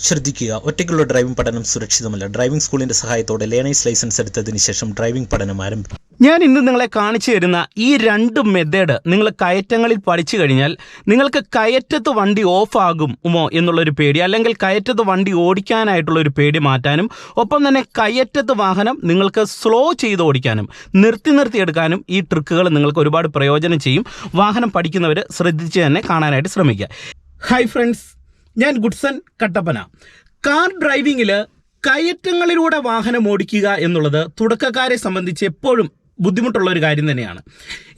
ശ്രദ്ധിക്കുക. ഒറ്റയ്ക്കുള്ള ഡ്രൈവിംഗ് പഠനം സുരക്ഷിതമല്ല. ഡ്രൈവിംഗ് സ്കൂളിന്റെ സഹായത്തോടെ ലേണേഴ്സ് ലൈസൻസ് എടുത്തതിന് ശേഷം ഡ്രൈവിംഗ് പഠനം ആരംഭിക്കും ഞാൻ ഇന്ന് നിങ്ങളെ കാണിച്ചു തരുന്ന ഈ രണ്ട് മെത്തേഡ് നിങ്ങൾ കയറ്റങ്ങളിൽ പഠിച്ചു കഴിഞ്ഞാൽ നിങ്ങൾക്ക് കയറ്റത്ത് വണ്ടി ഓഫ് ആകും ഉമോ എന്നുള്ളൊരു പേടി അല്ലെങ്കിൽ കയറ്റത്ത് വണ്ടി ഓടിക്കാനായിട്ടുള്ള ഒരു പേടി മാറ്റാനും ഒപ്പം തന്നെ കയറ്റത്ത് വാഹനം നിങ്ങൾക്ക് സ്ലോ ചെയ്ത് ഓടിക്കാനും നിർത്തി നിർത്തി എടുക്കാനും ഈ ട്രിക്കുകൾ നിങ്ങൾക്ക് ഒരുപാട് പ്രയോജനം ചെയ്യും. വാഹനം പഠിക്കുന്നവർ ശ്രദ്ധിച്ച് തന്നെ കാണാനായിട്ട് ശ്രമിക്കുക. ഹായ് ഫ്രണ്ട്സ് ഞാൻ ഗുഡ്സൺ കട്ടപ്പന. കാർ ഡ്രൈവിങ്ങിൽ കയറ്റങ്ങളിലൂടെ വാഹനം ഓടിക്കുക എന്നുള്ളത് തുടക്കക്കാരെ സംബന്ധിച്ച് എപ്പോഴും ബുദ്ധിമുട്ടുള്ള ഒരു കാര്യം തന്നെയാണ്.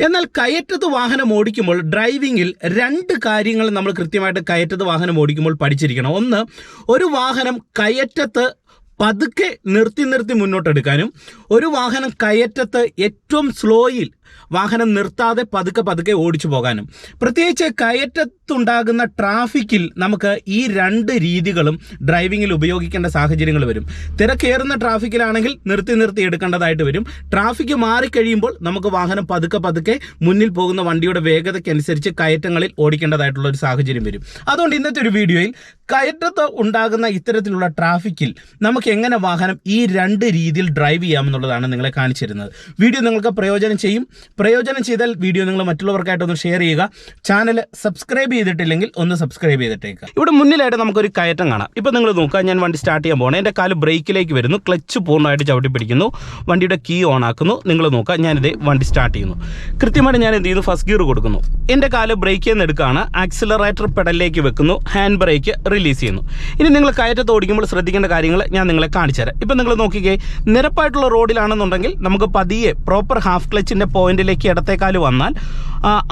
എന്നാൽ കയറ്റത്ത് വാഹനം ഓടിക്കുമ്പോൾ ഡ്രൈവിങ്ങിൽ രണ്ട് കാര്യങ്ങൾ നമ്മൾ കൃത്യമായിട്ട് കയറ്റത്ത് വാഹനം ഓടിക്കുമ്പോൾ പഠിച്ചിരിക്കണം. ഒന്ന് ഒരു വാഹനം കയറ്റത്ത് പതുക്കെ നിർത്തി നിർത്തി മുന്നോട്ടെടുക്കാനും ഒരു വാഹനം കയറ്റത്ത് ഏറ്റവും സ്ലോയിൽ വാഹനം നിർത്താതെ പതുക്കെ പതുക്കെ ഓടിച്ചു പോകാനും. പ്രത്യേകിച്ച് കയറ്റത്തുണ്ടാകുന്ന ട്രാഫിക്കിൽ നമുക്ക് ഈ രണ്ട് രീതികളും ഡ്രൈവിങ്ങിൽ ഉപയോഗിക്കേണ്ട സാഹചര്യങ്ങൾ വരും. തിരക്കേറുന്ന ട്രാഫിക്കിലാണെങ്കിൽ നിർത്തി നിർത്തി എടുക്കേണ്ടതായിട്ട് വരും. ട്രാഫിക്ക് മാറിക്കഴിയുമ്പോൾ നമുക്ക് വാഹനം പതുക്കെ പതുക്കെ മുന്നിൽ പോകുന്ന വണ്ടിയുടെ വേഗതയ്ക്കനുസരിച്ച് കയറ്റങ്ങളിൽ ഓടിക്കേണ്ടതായിട്ടുള്ള ഒരു സാഹചര്യം വരും. അതുകൊണ്ട് ഇന്നത്തെ ഒരു വീഡിയോയിൽ കയറ്റത്ത് ഉണ്ടാകുന്ന ഇത്തരത്തിലുള്ള ട്രാഫിക്കിൽ നമുക്ക് എങ്ങനെ വാഹനം ഈ രണ്ട് രീതിയിൽ ഡ്രൈവ് ചെയ്യാമെന്നുള്ളതാണ് നിങ്ങളെ കാണിച്ചിരുന്നത് വീഡിയോ നിങ്ങൾക്ക് പ്രയോജനം ചെയ്യും. പ്രയോജനം ചെയ്താൽ വീഡിയോ നിങ്ങൾ മറ്റുള്ളവർക്കായിട്ടൊന്ന് ഷെയർ ചെയ്യുക. ചാനൽ സബ്സ്ക്രൈബ് ചെയ്തിട്ടില്ലെങ്കിൽ ഒന്ന് സബ്സ്ക്രൈബ് ചെയ്തിട്ടേക്കുക ഇവിടെ മുന്നിലായിട്ട് നമുക്കൊരു കയറ്റം കാണാം. ഇപ്പം നിങ്ങൾ നോക്കുക ഞാൻ വണ്ടി സ്റ്റാർട്ട് ചെയ്യാൻ പോകണം എന്റെ കാൽ ബ്രേക്കിലേക്ക് വരുന്നു ക്ലച്ച് പൂർണമായിട്ട് ചവിട്ടി പിടിക്കുന്നു. വണ്ടിയുടെ കീ ഓൺ ആക്കുന്നു. നിങ്ങൾ നോക്കുക ഞാനിത് വണ്ടി സ്റ്റാർട്ട് ചെയ്യുന്നു. കൃത്യമായിട്ട് ഞാൻ എന്ത് ചെയ്യുന്നു? ഫസ്റ്റ് ഗിയർ കൊടുക്കുന്നു. എന്റെ കാൽ ബ്രേക്കിൽ നിന്ന് എടുക്കുകയാണ് ആക്സിലറേറ്റർ പെഡലിലേക്ക് വെക്കുന്നു. ഹാൻഡ് ബ്രേക്ക് റിലീസ് ചെയ്യുന്നു. ഇനി നിങ്ങൾ കയറ്റത്ത് ഓടിക്കുമ്പോൾ ശ്രദ്ധിക്കേണ്ട കാര്യങ്ങൾ ഞാൻ നിങ്ങളെ കാണിച്ചു തരാം. ഇപ്പം നിങ്ങൾ നോക്കിക്കേ നിരപ്പായിട്ടുള്ള റോഡിലാണെന്നുണ്ടെങ്കിൽ നമുക്ക് പതിയെ പ്രോപ്പർ ഹാഫ് ക്ലച്ചിന്റെ പോയിന്റിലേക്ക് ഇടത്തേക്കാൽ വന്നാൽ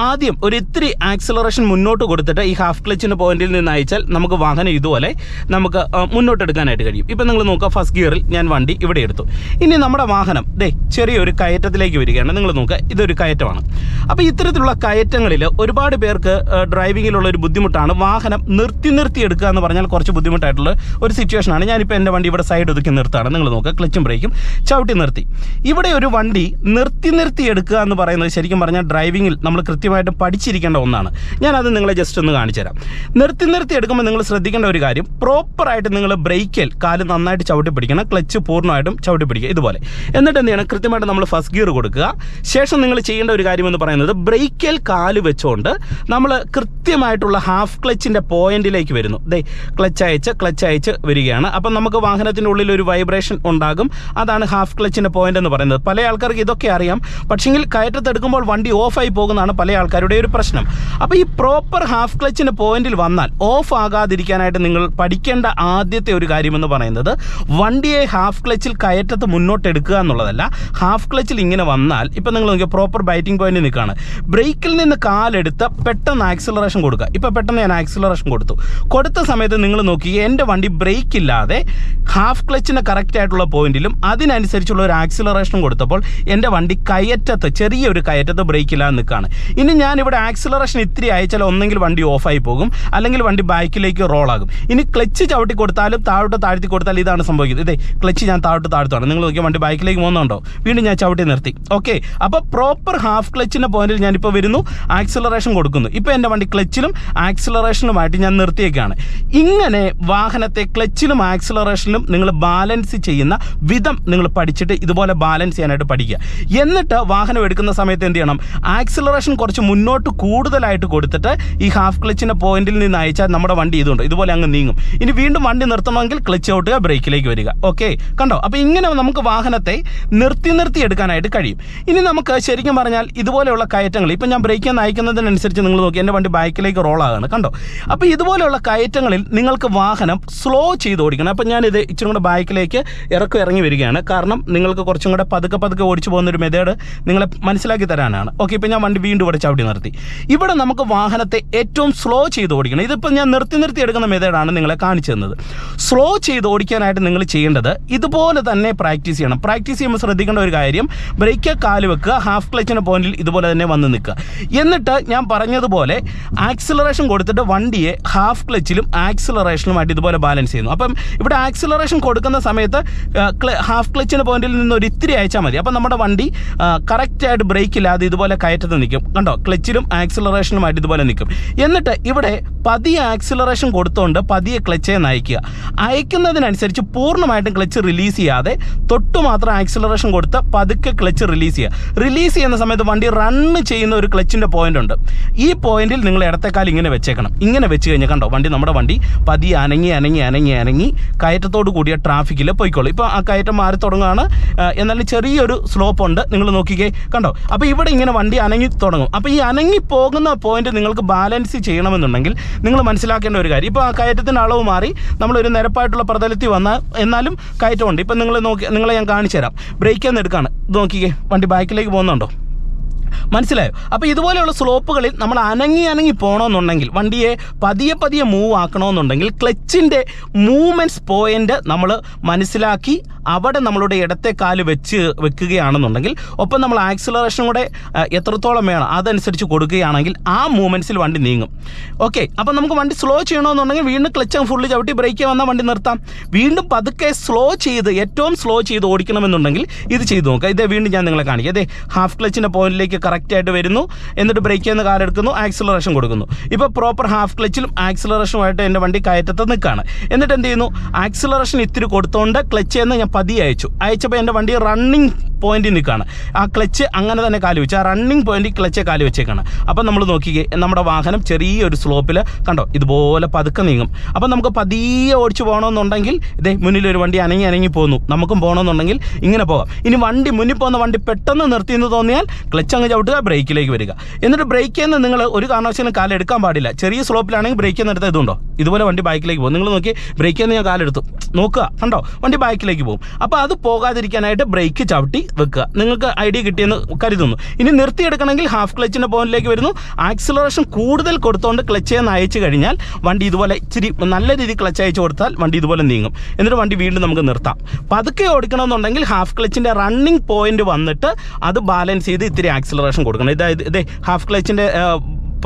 ആദ്യം ഒരു ഇത്തിരി ആക്സിലറേഷൻ മുന്നോട്ട് കൊടുത്തിട്ട് ഈ ഹാഫ് ക്ലച്ചിന്റെ പോയിന്റിൽ നിന്ന് അയച്ചാൽ നമുക്ക് വാഹനം ഇതുപോലെ നമുക്ക് മുന്നോട്ട് എടുക്കാനായിട്ട് കഴിയും. ഇപ്പം നിങ്ങൾ നോക്കുക ഫസ്റ്റ് ഗിയറിൽ ഞാൻ വണ്ടി ഇവിടെ എടുത്തു. ഇനി നമ്മുടെ വാഹനം ദേ ചെറിയൊരു കയറ്റത്തിലേക്ക് വരികയാണ്. നിങ്ങൾ നോക്കുക ഇതൊരു കയറ്റമാണ്. അപ്പോൾ ഇത്തരത്തിലുള്ള കയറ്റങ്ങളിൽ ഒരുപാട് പേർക്ക് ഡ്രൈവിങ്ങിലുള്ള ഒരു ബുദ്ധിമുട്ടാണ്. വാഹനം നിർത്തി നിർത്തി എടുക്കുക എന്ന് പറഞ്ഞാൽ കുറച്ച് ബുദ്ധിമുട്ടായിട്ടുള്ള ഒരു സിറ്റുവേഷനാണ് ഞാനിപ്പോൾ എന്റെ വണ്ടി ഇവിടെ സൈഡ് ഒതുക്കി നിർത്താണ് നിങ്ങൾ നോക്കുക ക്ലച്ചും ബ്രേക്കും ചവിട്ടി നിർത്തി. ഇവിടെ ഒരു വണ്ടി നിർത്തി നിർത്തി എടുക്കുക എന്ന് പറയുന്നത് ശരിക്കും പറഞ്ഞാൽ ഡ്രൈവിങ്ങിൽ നമ്മൾ കൃത്യമായിട്ട് പഠിച്ചിരിക്കേണ്ട ഒന്നാണ്. ഞാനത് നിങ്ങളെ ജസ്റ്റ് ഒന്ന് കാണിച്ചു തരാം. നിർത്തി നിർത്തി എടുക്കുമ്പോൾ നിങ്ങൾ ശ്രദ്ധിക്കേണ്ട ഒരു കാര്യം പ്രോപ്പറായിട്ട് നിങ്ങൾ ബ്രേക്കിൽ കാൽ നന്നായിട്ട് ചവിട്ടി പിടിക്കണം ക്ലച്ച് പൂർണമായിട്ടും ചവിട്ടി പിടിക്കുക ഇതുപോലെ. എന്നിട്ട് എന്ത് ചെയ്യണം? കൃത്യമായിട്ട് നമ്മൾ ഫസ്റ്റ് ഗിയർ കൊടുക്കുക. ശേഷം നിങ്ങൾ ചെയ്യേണ്ട ഒരു കാര്യം എന്ന് പറയുന്നത് ബ്രേക്കിൽ കാൽ വെച്ചുകൊണ്ട് നമ്മൾ കൃത്യമായിട്ടുള്ള ഹാഫ് ക്ലച്ചിന്റെ പോയിന്റിലേക്ക് വരുന്നു. ദേ ക്ലച്ച് അയച്ച് ക്ലച്ച് അയച്ച് വരികയാണ്. അപ്പം നമുക്ക് വാഹനത്തിന്റെ ഉള്ളിൽ ഒരു വൈബ്രേഷൻ ഉണ്ടാകും. അതാണ് ഹാഫ് ക്ലച്ചിന്റെ പോയിന്റ് എന്ന് പറയുന്നത്. പല ആൾക്കാർക്ക് ഇതൊക്കെ അറിയാം. പക്ഷെങ്കിൽ കയറ്റത്തെടുക്കുമ്പോൾ വണ്ടി ഓഫായി പോകുന്നതാണ് പല ആൾക്കാരുടെ ഒരു പ്രശ്നം. അപ്പോൾ ഈ പ്രോപ്പർ ഹാഫ് ക്ലച്ചിന്റെ പോയിന്റിൽ വന്നാൽ ഓഫ് ആകാതിരിക്കാനായിട്ട് നിങ്ങൾ പഠിക്കേണ്ട ആദ്യത്തെ ഒരു കാര്യമെന്ന് പറയുന്നത് വണ്ടിയെ ഹാഫ് ക്ലച്ചിൽ കയറ്റത്ത് മുന്നോട്ട് എടുക്കുക എന്നുള്ളതല്ല. ഹാഫ് ക്ലച്ചിൽ ഇങ്ങനെ വന്നാൽ ഇപ്പം നിങ്ങൾ നോക്കിയാൽ പ്രോപ്പർ ബൈറ്റിംഗ് പോയിന്റ് നിൽക്കുകയാണ് ബ്രേക്കിൽ നിന്ന് കാലെടുത്ത് പെട്ടെന്ന് ആക്സിലറേഷൻ കൊടുക്കുക. ഇപ്പം പെട്ടെന്ന് ഞാൻ ആക്സിലറേഷൻ കൊടുത്തു. കൊടുത്ത സമയത്ത് നിങ്ങൾ നോക്കി എന്റെ വണ്ടി ബ്രേക്ക് ഇല്ലാതെ ഹാഫ് ക്ലച്ചിന്റെ കറക്റ്റ് ആയിട്ടുള്ള പോയിന്റിലും അതിനനുസരിച്ചുള്ള ഒരു ആക്സിലറേഷൻ കൊടുത്തപ്പോൾ എന്റെ വണ്ടി കയറ്റത്ത് ചെറിയൊരു കയറ്റത്ത് ബ്രേക്ക് ഇല്ലാതെ നിൽക്കുകയാണ് ഇനി ഞാൻ ഇവിടെ ആക്സിലറേഷൻ ഇത്തിരി അയച്ചാൽ ഒന്നെങ്കിൽ വണ്ടി ഓഫായി പോകും. അല്ലെങ്കിൽ വണ്ടി ബാക്കിലേക്ക് റോളാകും ഇനി ക്ലച്ച് ചവിട്ടി കൊടുത്താലും താഴോട്ട് താഴ്ത്തി കൊടുത്താലും ഇതാണ് സംഭവിക്കുന്നത്. ഇതേ ക്ലച്ച് ഞാൻ താഴോട്ട് താഴ്ത്താണ് നിങ്ങൾ നോക്കിയാൽ വണ്ടി ബാക്കിലേക്ക് പോകുന്നുണ്ടോ? വീണ്ടും ഞാൻ ചവിട്ടി നിർത്തി. ഓക്കെ അപ്പോൾ പ്രോപ്പർ ഹാഫ് ക്ലച്ചിന്റെ പോയിന്റിൽ ഞാനിപ്പോൾ വരുന്നു. ആക്സിലറേഷൻ കൊടുക്കുന്നു. ഇപ്പോൾ എന്റെ വണ്ടി ക്ലച്ചിലും ആക്സിലറേഷനുമായിട്ട് ഞാൻ നിർത്തിയേക്കാണ്. ഇങ്ങനെ വാഹനത്തെ ക്ലച്ചിലും ആക്സിലറേഷനിലും നിങ്ങൾ ബാലൻസ് ചെയ്യുന്ന വിധം നിങ്ങൾ പഠിച്ചിട്ട് ഇതുപോലെ ബാലൻസ് ചെയ്യാനായിട്ട് പഠിക്കുക. എന്നിട്ട് വാഹനം എടുക്കുന്ന സമയത്ത് എന്ത് ചെയ്യണം? ആക്സിലറേഷൻ കുറച്ച് മുന്നോട്ട് കൂടുതലായിട്ട് കൊടുത്തിട്ട് ഈ ഹാഫ് ക്ലച്ചിന്റെ പോയിന്റിൽ നിന്ന് അയച്ചാൽ നമ്മുടെ വണ്ടി ഇതുണ്ട്. ഇതുപോലെ അങ്ങ് നീങ്ങും. ഇനി വീണ്ടും വണ്ടി നിർത്തണമെങ്കിൽ ക്ലച്ച് ഔട്ടുക ബ്രേക്കിലേക്ക് വരിക. ഓക്കെ കണ്ടോ? അപ്പോൾ ഇങ്ങനെ നമുക്ക് വാഹനത്തെ നിർത്തി നിർത്തി എടുക്കാനായിട്ട് കഴിയും. ഇനി നമുക്ക് ശരിക്കും പറഞ്ഞാൽ ഇതുപോലെയുള്ള കയറ്റങ്ങൾ ഇപ്പം ഞാൻ ബ്രേക്ക് അയക്കുന്നതിനനുസരിച്ച് നിങ്ങൾ നോക്കി എന്റെ വണ്ടി ബാക്കിലേക്ക് റോളാകാണ് കണ്ടോ? അപ്പോൾ ഇതുപോലെയുള്ള കയറ്റങ്ങളിൽ നിങ്ങൾക്ക് വാഹനം സ്ലോ ചെയ്ത് ഓടിക്കണം. അപ്പം ഞാനിത് ഇച്ചിരി കൂടെ ബൈക്കിലേക്ക് ഇറക്കം ഇറങ്ങി വരികയാണ്. കാരണം നിങ്ങൾക്ക് കുറച്ചും കൂടെ പതുക്കെ പതുക്കെ ഓടിച്ചു പോകുന്ന ഒരു മെത്തേഡ് നിങ്ങളെ മനസ്സിലാക്കി തരാനാണ്. ഓക്കെ ഇപ്പം ഞാൻ വണ്ടി വീണ്ടും ഇവിടെ ചവിട്ടി നിർത്തി. ഇവിടെ നമുക്ക് വാഹനത്തെ ഏറ്റവും സ്ലോ ചെയ്ത് ഓടിക്കണം. ഇതിപ്പോൾ ഞാൻ നിർത്തി നിർത്തി എടുക്കുന്ന മെത്തേഡാണ് നിങ്ങളെ കാണിച്ചു തന്നത്. സ്ലോ ചെയ്ത് ഓടിക്കാനായിട്ട് നിങ്ങൾ ചെയ്യേണ്ടത് ഇതുപോലെ തന്നെ പ്രാക്ടീസ് ചെയ്യണം. പ്രാക്ടീസ് ചെയ്യുമ്പോൾ ശ്രദ്ധിക്കേണ്ട ഒരു കാര്യം ബ്രേക്ക് കാൽ വെക്കുക ഹാഫ് ക്ലച്ചിന്റെ പോയിന്റിൽ ഇതുപോലെ തന്നെ വന്ന് നിൽക്കുക. എന്നിട്ട് ഞാൻ പറഞ്ഞതുപോലെ ആക്സിലറേഷൻ കൊടുത്തിട്ട് വണ്ടിയെ ഹാഫ് ക്ലച്ചിലും ആക്സിലറേഷനുമായിട്ട് ഇതുപോലെ ബാലൻസ് ചെയ്യുന്നു. അപ്പം ഇവിടെ ആക്സിലറേഷൻ കൊടുക്കുന്ന സമയത്ത് ഹാഫ് ക്ലച്ചിന്റെ പോയിന്റിൽ നിന്ന് ഒരു ഇത്തിരി അയച്ചാൽ മതി. അപ്പം നമ്മുടെ വണ്ടി കറക്റ്റ് കറക്റ്റായിട്ട് ബ്രേക്ക് ഇല്ലാതെ ഇതുപോലെ കയറ്റത്ത് നിൽക്കും. കണ്ടോ? ക്ലച്ചിലും ആക്സിലറേഷനുമായിട്ട് ഇതുപോലെ നിൽക്കും. എന്നിട്ട് ഇവിടെ പതിയെ ആക്സിലറേഷൻ കൊടുത്തുകൊണ്ട് പതിയെ ക്ലച്ചെ നയിക്കുക. അയക്കുന്നതിനനുസരിച്ച് പൂർണമായിട്ടും ക്ലച്ച് റിലീസ് ചെയ്യാതെ തൊട്ട് മാത്രം ആക്സിലറേഷൻ കൊടുത്ത് പതുക്കെ ക്ലച്ച് റിലീസ് ചെയ്യുക. റിലീസ് ചെയ്യുന്ന സമയത്ത് വണ്ടി റണ്ണ് ചെയ്യുന്ന ഒരു ക്ലച്ചിന്റെ പോയിന്റ് ഉണ്ട്. ഈ പോയിന്റിൽ നിങ്ങൾ ഇടത്തേക്കാൽ ഇങ്ങനെ വെച്ചേക്കണം. ഇങ്ങനെ വെച്ച് കഴിഞ്ഞാൽ കണ്ടോ വണ്ടി നമ്മുടെ വണ്ടി പതിയെ അനങ്ങി അനങ്ങി അനങ്ങി അനങ്ങി കയറ്റത്തോട് കൂടിയ ട്രാഫിക്കിൽ പോയിക്കോളൂ. ഇപ്പോൾ ആ കയറ്റം മാറി തുടങ്ങുകയാണ്. എന്നാലും ചെറിയൊരു സ്ലോപ്പ് ഉണ്ട്. നിങ്ങൾ നോക്കിക്കേ കണ്ടോ? അപ്പോൾ ഇവിടെ ഇങ്ങനെ വണ്ടി അനങ്ങി തുടങ്ങും. അപ്പോൾ ഈ അനങ്ങി പോകുന്ന പോയിന്റ് നിങ്ങൾക്ക് ബാലൻസ് ചെയ്യണമെന്നുണ്ടെങ്കിൽ നിങ്ങൾ മനസ്സിലാക്കേണ്ട ഒരു കാര്യം. ഇപ്പോൾ ആ കയറ്റത്തിന്റെ അളവ് മാറി. നമ്മളൊരു നിരപ്പായിട്ടുള്ള പ്രതലത്തിൽ വന്നാൽ എന്നാലും കയറ്റമുണ്ട്. ഇപ്പം നിങ്ങൾ നോക്കി നിങ്ങളെ ഞാൻ കാണിച്ചു തരാം. ബ്രേക്ക് എന്ന് എടുക്കാണ്. നോക്കിക്കേ. വണ്ടി ബാക്കിലേക്ക് പോകുന്നുണ്ടോ? മനസ്സിലായോ? അപ്പോൾ ഇതുപോലെയുള്ള സ്ലോപ്പുകളിൽ നമ്മൾ അനങ്ങി അനങ്ങി പോകണമെന്നുണ്ടെങ്കിൽ വണ്ടിയെ പതിയെ പതിയെ മൂവ് ആക്കണമെന്നുണ്ടെങ്കിൽ ക്ലച്ചിന്റെ മൂവ്മെന്റ്സ് പോയിന്റ് നമ്മൾ മനസ്സിലാക്കി അവിടെ നമ്മളുടെ ഇടത്തെ കാൽ വെച്ച് വെക്കുകയാണെന്നുണ്ടെങ്കിൽ ഒപ്പം നമ്മൾ ആക്സിലറേഷൻ കൂടെ എത്രത്തോളം വേണം അതനുസരിച്ച് കൊടുക്കുകയാണെങ്കിൽ ആ മൂവ്മെന്റ്സിൽ വണ്ടി നീങ്ങും. ഓക്കെ അപ്പം നമുക്ക് വണ്ടി സ്ലോ ചെയ്യണമെന്നുണ്ടെങ്കിൽ വീണ്ടും ക്ലച്ച് ഫുള്ള് ചവിട്ടി ബ്രേക്ക് വന്നാൽ വണ്ടി നിർത്താം. വീണ്ടും പതുക്കെ സ്ലോ ചെയ്ത് ഏറ്റവും സ്ലോ ചെയ്ത് ഓടിക്കണമെന്നുണ്ടെങ്കിൽ ഇത് ചെയ്തു നോക്കുക. ഇതേ വീണ്ടും ഞാൻ നിങ്ങളെ കാണിക്കാം. അതെ ഹാഫ് ക്ലച്ചിന്റെ പോയിന്റിലേക്ക് കറക്റ്റായിട്ട് വരുന്നു. എന്നിട്ട് ബ്രേക്ക് ചെയ്യുന്ന കാലെടുക്കുന്നു ആക്സിലറേഷൻ കൊടുക്കുന്നു. ഇപ്പോൾ പ്രോപ്പർ ഹാഫ് ക്ലച്ചിലും ആക്സിലറേഷനുമായിട്ട് എന്റെ വണ്ടി കയറ്റത്ത് നിൽക്കുകയാണ് എന്നിട്ട് എന്ത് ചെയ്യുന്നു? ആക്സിലറേഷൻ ഇത്തിരി കൊടുത്തുകൊണ്ട് ക്ലച്ച് എന്ന് ഞാൻ പതിയെ അയച്ചു അയച്ചപ്പോൾ എന്റെ വണ്ടി റണ്ണിങ് പോയിന്റിൽ നിൽക്കുകയാണ് ആ ക്ലച്ച് അങ്ങനെ തന്നെ കാലി വെച്ച് ആ റണ്ണിങ് പോയിന്റിൽ ക്ലച്ച് കാലി വെച്ചേക്കാണ്. അപ്പം നമ്മൾ നോക്കിക്കേ നമ്മുടെ വാഹനം ചെറിയൊരു സ്ലോപ്പിൽ കണ്ടോ ഇതുപോലെ പതുക്കെ നീങ്ങും. അപ്പം നമുക്ക് പതിയെ ഓടിച്ച് പോകണമെന്നുണ്ടെങ്കിൽ ഇതേ മുന്നിലൊരു വണ്ടി അനങ്ങി അനങ്ങി പോകുന്നു നമുക്കും പോകണമെന്നുണ്ടെങ്കിൽ ഇങ്ങനെ പോകാം. ഇനി വണ്ടി മുന്നിൽ പോകുന്ന വണ്ടി പെട്ടെന്ന് നിർത്തി എന്ന് തോന്നിയാൽ ക്ലച്ച് അങ്ങ് ചവിട്ടുക ബ്രേക്കിലേക്ക് വരിക. എന്നിട്ട് ബ്രേക്കിൽ നിന്ന് നിങ്ങൾ ഒരു കാരണവശാലും കാലെടുക്കാൻ പാടില്ല. ചെറിയ സ്ലോപ്പിലാണെങ്കിൽ ബ്രേക്കിൽ നിന്ന് എടുത്താൽ ഇതുണ്ടോ? ഇതുപോലെ വണ്ടി ബൈക്കിലേക്ക് പോകും. നിങ്ങൾ നോക്കി ബ്രേക്കിൽ നിന്ന് ഞാൻ കാലെടുത്തു. നോക്കുക കണ്ടോ? വണ്ടി ബൈക്കിലേക്ക് പോകും. അപ്പോൾ അത് പോകാതിരിക്കാനായിട്ട് ബ്രേക്ക് ചവിട്ടി വെക്കുക. നിങ്ങൾക്ക് ഐഡിയ കിട്ടിയെന്ന് കരുതുന്നു. ഇനി നിർത്തിയെടുക്കണമെങ്കിൽ ഹാഫ് ക്ലച്ചിന്റെ പോയിന്റിലേക്ക് വരുന്നു. ആക്സിലറേഷൻ കൂടുതൽ കൊടുത്തുകൊണ്ട് ക്ലച്ച് എന്ന് അയച്ചു കഴിഞ്ഞാൽ വണ്ടി ഇതുപോലെ ഇച്ചിരി നല്ല രീതിയിൽ ക്ലച്ച് അയച്ചു കൊടുത്താൽ വണ്ടി ഇതുപോലെ നീങ്ങും. എന്നിട്ട് വണ്ടി വീണ്ടും നമുക്ക് നിർത്താം. പതുക്കെ ഓടിക്കണമെന്നുണ്ടെങ്കിൽ ഹാഫ് ക്ലച്ചിന്റെ റണ്ണിങ് പോയിന്റ് വന്നിട്ട് അത് ബാലൻസ് ചെയ്ത് ഇത്തിരി ആക്സിലറേഷൻ കൊടുക്കണം. ഇതായത് ഇതേ ഹാഫ് ക്ലച്ചിന്റെ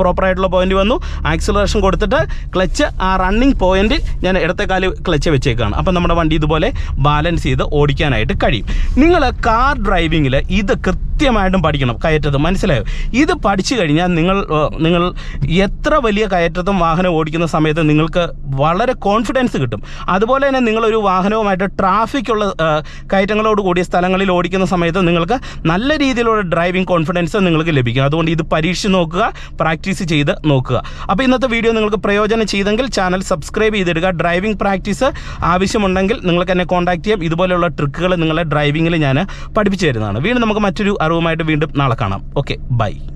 പ്രോപ്പറായിട്ടുള്ള പോയിന്റ് വന്നു. ആക്സിലറേഷൻ കൊടുത്തിട്ട് ക്ലച്ച് ആ റണ്ണിങ് പോയിന്റിൽ ഞാൻ ഇടത്തെ കാൽ ക്ലച്ച് വെച്ചേക്കാണ്. അപ്പം നമ്മുടെ വണ്ടി ഇതുപോലെ ബാലൻസ് ചെയ്ത് ഓടിക്കാനായിട്ട് കഴിയും. നിങ്ങൾ കാർ ഡ്രൈവിങ്ങിൽ ഇത് കൃത്യമായിട്ടും പഠിക്കണം. കയറ്റത്ത്. മനസ്സിലായോ? ഇത് പഠിച്ചു കഴിഞ്ഞാൽ നിങ്ങൾ നിങ്ങൾ എത്ര വലിയ കയറ്റത്തും വാഹനം ഓടിക്കുന്ന സമയത്ത് നിങ്ങൾക്ക് വളരെ കോൺഫിഡൻസ് കിട്ടും. അതുപോലെ തന്നെ നിങ്ങളൊരു വാഹനവുമായിട്ട് ട്രാഫിക്കുള്ള കയറ്റങ്ങളോട് കൂടിയ സ്ഥലങ്ങളിൽ ഓടിക്കുന്ന സമയത്ത് നിങ്ങൾക്ക് നല്ല രീതിയിലുള്ള ഡ്രൈവിംഗ് കോൺഫിഡൻസ് നിങ്ങൾക്ക് ലഭിക്കും. അതുകൊണ്ട് ഇത് പരീക്ഷിച്ച് നോക്കുക പ്രാക്ടീസ് ചെയ്ത് നോക്കുക. അപ്പോൾ ഇന്നത്തെ വീഡിയോ നിങ്ങൾക്ക് പ്രയോജനം ചെയ്തെങ്കിൽ ചാനൽ സബ്സ്ക്രൈബ് ചെയ്തിടുക. ഡ്രൈവിംഗ് പ്രാക്ടീസ് ആവശ്യമുണ്ടെങ്കിൽ നിങ്ങൾക്ക് എന്നെ കോൺടാക്ട് ചെയ്യാം. ഇതുപോലെയുള്ള ട്രിക്കുകൾ നിങ്ങളെ ഡ്രൈവിങ്ങിൽ ഞാൻ പഠിപ്പിച്ചു തരുന്നതാണ്. വീണ്ടും നമുക്ക് മറ്റൊരു അറിവുമായിട്ട് വീണ്ടും നാളെ കാണാം. Okay bye